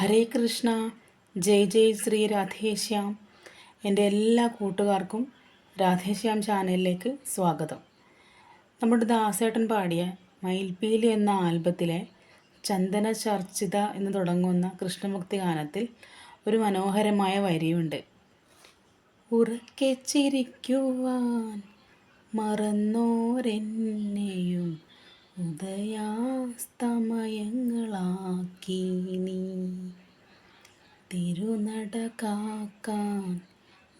ഹരേ കൃഷ്ണ ജയ് ജയ് ശ്രീ രാധേശ്യാം എന്റെ എല്ലാ കൂട്ടുകാർക്കും രാധേശ്യാം ചാനലിലേക്ക് സ്വാഗതം. നമ്മുടെ ദാസേട്ടൻ പാടിയ മയിൽപ്പീലി എന്ന ആൽബത്തിലെ ചന്ദന ചർച്ചിത എന്ന് തുടങ്ങുന്ന കൃഷ്ണമുക്തി ഗാനത്തിൽ ഒരു മനോഹരമായ വരിയുണ്ട്. ഉറക്കെ ചിരിക്കുവാൻ മറന്നോരെന്നെയും ഉദയാസ്തമയങ്ങളാക്കി. തിരുനട കാക്കാൻ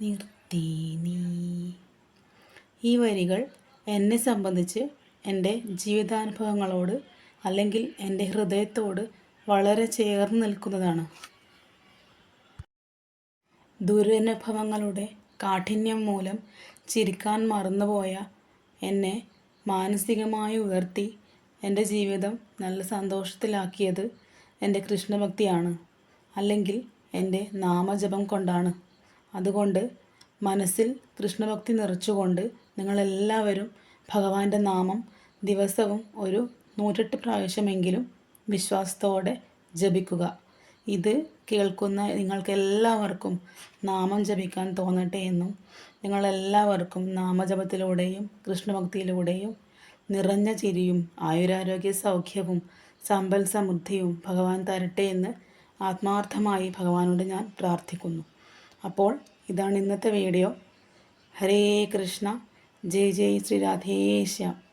നിർത്തി നീ. ഈ വരികൾ എന്നെ സംബന്ധിച്ച് എന്റെ ജീവിതാനുഭവങ്ങളോട് അല്ലെങ്കിൽ എന്റെ ഹൃദയത്തോട് വളരെ ചേർന്ന് നിൽക്കുന്നതാണ്. ദുരനുഭവങ്ങളുടെ കാഠിന്യം മൂലം ചിരിക്കാൻ മറന്നുപോയ എന്നെ മാനസികമായി ഉയർത്തി എന്റെ ജീവിതം നല്ല സന്തോഷത്തിലാക്കിയത് എന്റെ കൃഷ്ണഭക്തിയാണ്. അല്ലെങ്കിൽ എന്റെ നാമജപം കൊണ്ടാണ്. അതുകൊണ്ട് മനസ്സിൽ കൃഷ്ണഭക്തി നിറച്ചുകൊണ്ട് നിങ്ങളെല്ലാവരും ഭഗവാന്റെ നാമം ദിവസവും ഒരു നൂറ്റെട്ട് പ്രാവശ്യമെങ്കിലും വിശ്വാസത്തോടെ ജപിക്കുക. ഇത് കേൾക്കുന്ന നിങ്ങൾക്കെല്ലാവർക്കും നാമം ജപിക്കാൻ തോന്നട്ടെ എന്നും നിങ്ങളെല്ലാവർക്കും നാമജപത്തിലൂടെയും കൃഷ്ണഭക്തിയിലൂടെയും നിറഞ്ഞ ചിരിയും ആയുരാരോഗ്യ സൗഖ്യവും സമ്പൽ സമൃദ്ധിയും ഭഗവാൻ തരട്ടെ എന്ന് ആത്മാർത്ഥമായി ഭഗവാനോട് ഞാൻ പ്രാർത്ഥിക്കുന്നു. അപ്പോൾ ഇതാണ് ഇന്നത്തെ വീഡിയോ. ഹരേ കൃഷ്ണ. ജയ് ജയ് ശ്രീ രാധേശ്യാം